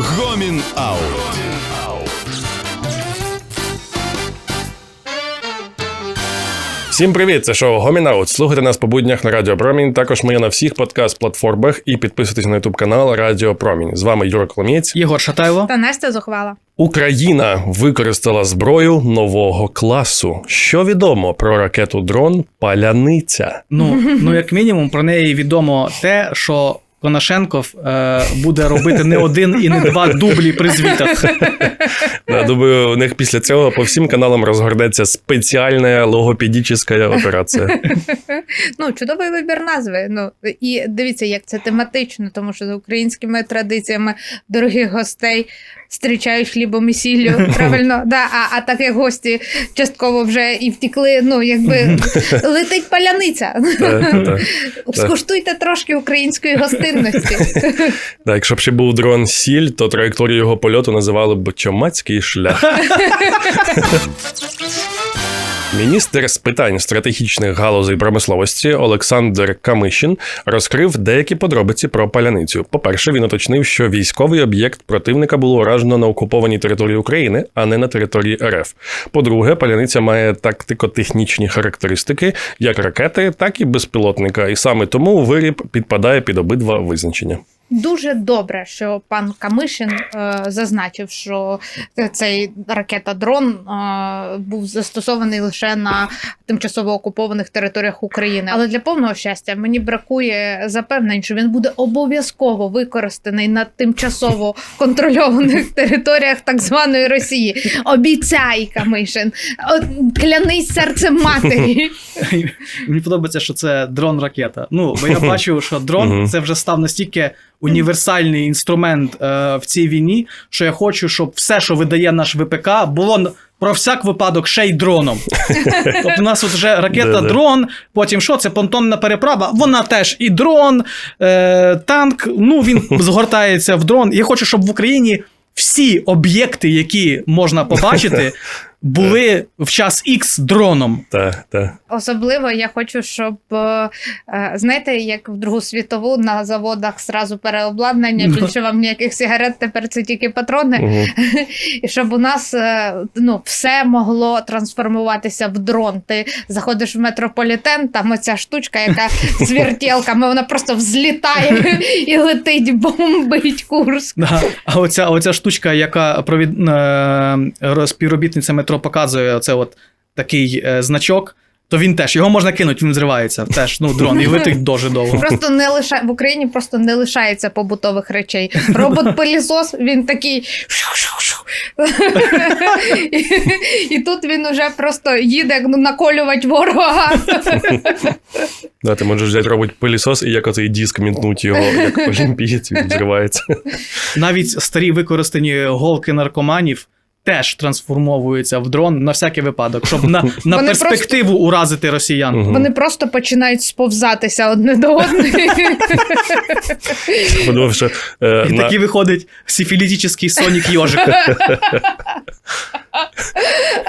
Гомін Аут. Всім привіт! Це шоу Гомінаут. Слухайте нас по буднях на Радіо Промінь. Також ми є на всіх подкаст-платформах і підписуйтесь на ютуб канал Радіо Промінь. З вами Юра Коломієць. Єгор Шатайло. Та Настя зухвала. Україна використала зброю нового класу. Що відомо про ракету дрон Паляниця? Ну, ну як мінімум, про неї відомо те, що Конашенков е, буде робити не один і не два дублі при звітах. Я думаю, у них після цього по всім каналам розгорнеться спеціальна логопедична операція. Ну, чудовий вибір назви. Ну і дивіться, як це тематично, тому що за українськими традиціями дорогих гостей зустрічають хлібом і сіллю. Правильно, да, а, а так як гості частково вже і втікли. Ну, якби летить паляниця. Так, так. Скуштуйте трошки української гостинності. Так, якщо б ще був дрон Сіль, то траєкторію його польоту називали б Чомацький шлях. Міністр з питань стратегічних галузей промисловості Олександр Камишин розкрив деякі подробиці про паляницю. По-перше, він уточнив, що військовий об'єкт противника було уражено на окупованій території України, а не на території РФ. По-друге, паляниця має тактико-технічні характеристики як ракети, так і безпілотника, і саме тому виріб підпадає під обидва визначення. Дуже добре, що пан Камишин е, зазначив, що цей ракета-дрон е, був застосований лише на тимчасово окупованих територіях України. Але для повного щастя мені бракує запевнень, що він буде обов'язково використаний на тимчасово контрольованих територіях так званої Росії. Обіцяй, Камишин, клянись серцем матері. Мені подобається, що це дрон-ракета. Ну, бо я бачу, що дрон це вже став настільки універсальний інструмент е, в цій війні, що я хочу, щоб все, що видає наш ВПК, було про всяк випадок ще й дроном. Тобто у нас от вже ракета-дрон, потім що це понтонна переправа, вона теж і дрон, е, танк, ну він згортається в дрон. Я хочу, щоб в Україні всі об'єкти, які можна побачити, були в час Х дроном. Так, так. Особливо я хочу, щоб е, е, знаєте, як в Другу світову на заводах зразу переобладнання, Ну. більше вам ніяких сигарет, тепер це тільки патрони. Угу. І щоб у нас е, ну, все могло трансформуватися в дрон. Ти заходиш в метрополітен, там оця штучка, яка з вертілками, вона просто взлітає і летить, бомбить Курск. Да. А оця, оця штучка, яка провід... е, співробітниця метро показує, оце от такий е, значок, то він теж його можна кинути, він зривається. Теж ну, дрон і летить дуже довго. Просто не лиша... в Україні просто не лишається побутових речей. Робот-пилісос, він такий. і, і тут він уже просто їде ну, наколювати ворога. Да, ти можеш взяти робить пилісос і як оцей диск мінтнуть його, як олімпієць, він зривається. Навіть старі використані голки наркоманів. Теж трансформовуються в дрон на всякий випадок, щоб на, на Вони перспективу уразити росіян. Мгм. Вони просто починають сповзатися одне до одної. Подумав, що е, І на, такий виходить сифілітичний сонік йожик.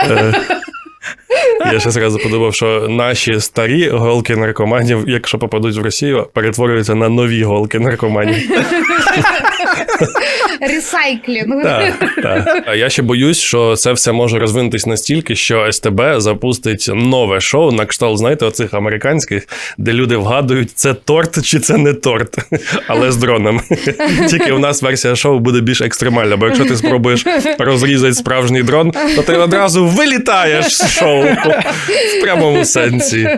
е, я ще зразу подумав, що наші старі голки наркоманів, якщо попадуть в Росію, перетворюються на нові голки наркоманів. Ресайклінг. Так, так. А я ще боюсь, що це все може розвинутись настільки, що СТБ запустить нове шоу на кшталт, знаєте, оцих американських, де люди вгадують, це торт чи це не торт, але з дронами. Тільки у нас версія шоу буде більш екстремальна, бо якщо ти спробуєш розрізати справжній дрон, то ти одразу вилітаєш з шоу в прямому сенсі.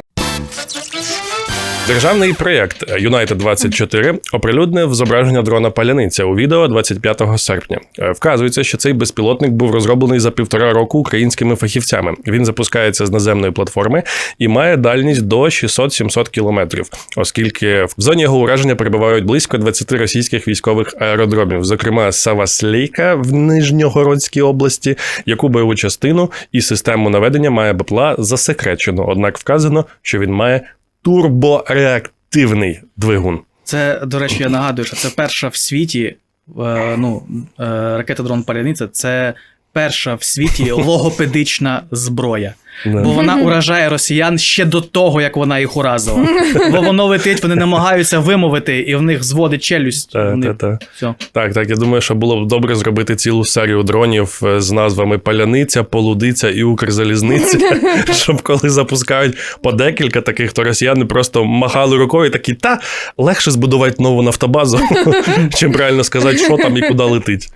Державний проєкт United 24 оприлюднив зображення дрона Паляниця у відео 25 серпня. Е, Вказується, що цей безпілотник був розроблений за півтора року українськими фахівцями. Він запускається з наземної платформи і має дальність до 600-700 кілометрів, оскільки в зоні його ураження перебувають близько 20 російських військових аеродромів, зокрема Саваслейка в Нижньогородській області, яку бойову частину і систему наведення має БПЛА засекречено. Однак вказано, що він має турбореактивний двигун. Це, до речі, я нагадую, що це перша в світі е, ну, е, ракета дрон Паляниця це перша в світі логопедична зброя. Бо вона уражає росіян ще до того, як вона їх уразила. Бо воно летить, вони намагаються вимовити, і в них зводить челюсть. Та, Вони... та, та. Все. Так, так. Я думаю, що було б добре зробити цілу серію дронів е, з назвами Паляниця, Полудиця і Укрзалізниця, щоб коли запускають по декілька таких, то росіяни просто махали рукою і такі, та легше збудувати нову нафтобазу, чим правильно сказати, що там і куди летить.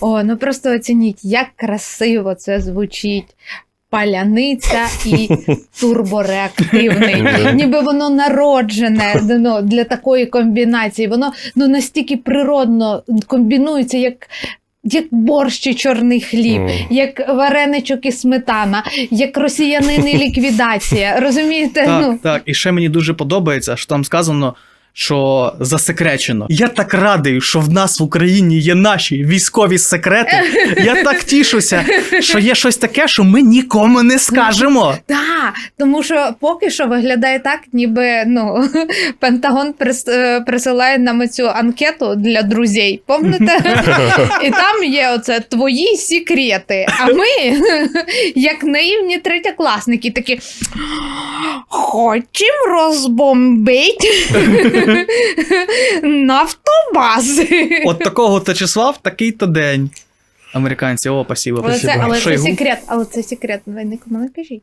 О, ну просто оцініть, як красиво це звучить. Паляниця і турбореактивний. Ніби воно народжене ну, для такої комбінації. Воно ну, настільки природно комбінується, як, як борщ і чорний хліб, Мгм. як вареничок і сметана, як росіянин і ліквідація. Розумієте? Так, ну, так. І ще мені дуже подобається, що там сказано. Що засекречено. Я так радий, що в нас в Україні є наші військові секрети. Я так тішуся, що є щось таке, що ми нікому не скажемо. Так, тому що поки що виглядає так, ніби ну, Пентагон прис, е, присилає нам цю анкету для друзей. Помните? І там є оце твої секрети. А ми, як наївні третєкласники, такі хочемо розбомбити нафтобази. От такого то числа в такий-то день. Американці, о, спасибо. Але це, але це секрет, але це секрет, ви нікому не кажіть.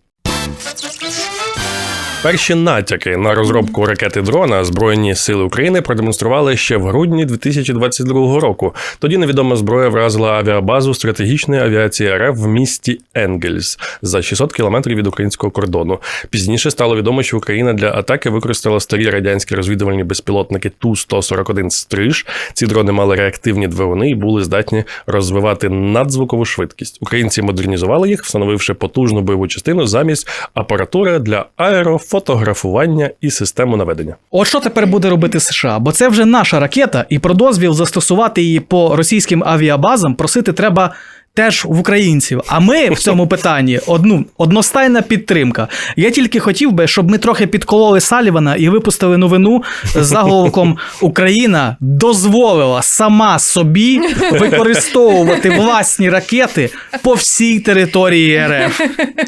Перші натяки на розробку ракети дрона Збройні сили України продемонстрували ще в грудні 2022 року. Тоді невідома зброя вразила авіабазу стратегічної авіації РФ в місті Енгельс за 600 кілометрів від українського кордону. Пізніше стало відомо, що Україна для атаки використала старі радянські розвідувальні безпілотники Ту-141 Стриж. Ці дрони мали реактивні двигуни і були здатні розвивати надзвукову швидкість. Українці модернізували їх, встановивши потужну бойову частину замість апаратури для аерофотографування і систему наведення. От що тепер буде робити США? Бо це вже наша ракета, і про дозвіл застосувати її по російським авіабазам просити треба. Теж в українців. А ми в цьому питанні одну одностайна підтримка. Я тільки хотів би, щоб ми трохи підкололи Салівана і випустили новину з заголовком Україна дозволила сама собі використовувати власні ракети по всій території РФ.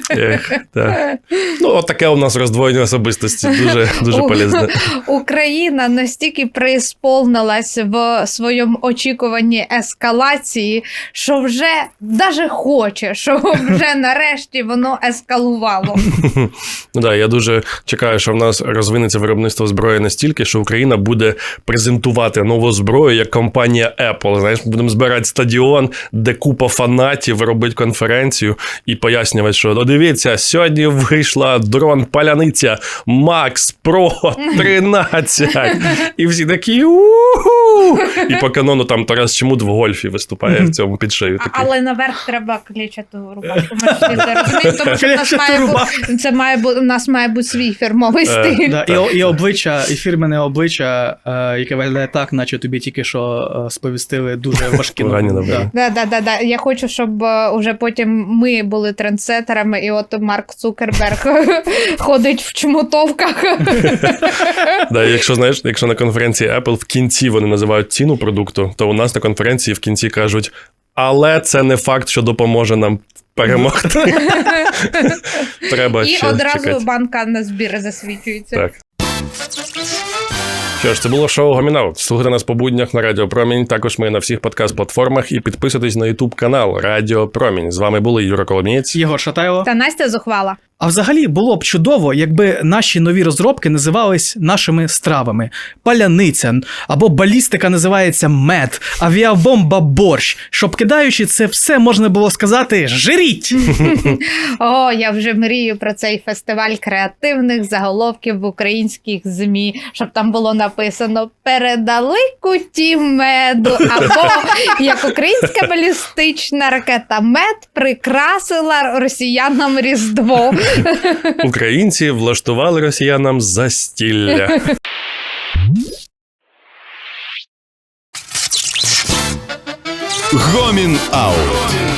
Ех, так. Ну, от таке у нас роздвоєння особистості. Дуже, дуже полезне. Україна настільки преісполнилась в своєму очікуванні ескалації, що вже даже хоче, щоб вже нарешті воно ескалувало. Ну да, я дуже чекаю, що в нас розвинеться виробництво зброї настільки, що Україна буде презентувати нову зброю як компанія Apple. Знаєш, будемо збирати стадіон, де купа фанатів, робити конференцію і пояснювати, що «О, дивіться, сьогодні вийшла дрон паляниця Max Pro 13. І всі такі у І по канону там Тарас Чмут в гольфі виступає в цьому підшию. Такий. Але наверх треба клічату рубашку. Ми ж всі це розуміємо, тому що в нас має бути, це має бути, у нас має бути свій фірмовий Е, стиль. Да, і, о- і обличчя, і фірменне обличчя, е, яке виглядає так, наче тобі тільки що е, сповістили дуже важкі Погані новини. новини. Да. Да, да, да, да. Я хочу, щоб е, уже потім ми були трендсетерами, і от Марк Цукерберг ходить в чмутовках. Да, якщо знаєш, якщо на конференції Apple в кінці вони називають ціну продукту, то у нас на конференції в кінці кажуть, але це не факт, що допоможе нам перемогти. Треба І ще одразу чекати. банка на збір засвічується. Так. Що ж, це було шоу Гомінаут. Слухайте нас по буднях на Радіо Промінь. Також ми на всіх подкаст-платформах і підписуйтесь на Ютуб канал Радіо Промінь. З вами були Юра Коломієць. Єгор Шатайло. Та Настя зухвала. А взагалі було б чудово, якби наші нові розробки називались нашими стравами: паляниця або балістика називається мед, авіабомба борщ. Щоб кидаючи це все можна було сказати жиріть. О, я вже мрію про цей фестиваль креативних заголовків в українських ЗМІ, щоб там було написано передали куті меду, або як українська балістична ракета мед прикрасила росіянам Різдво. Українці влаштували росіянам застілля. Гомін Аут.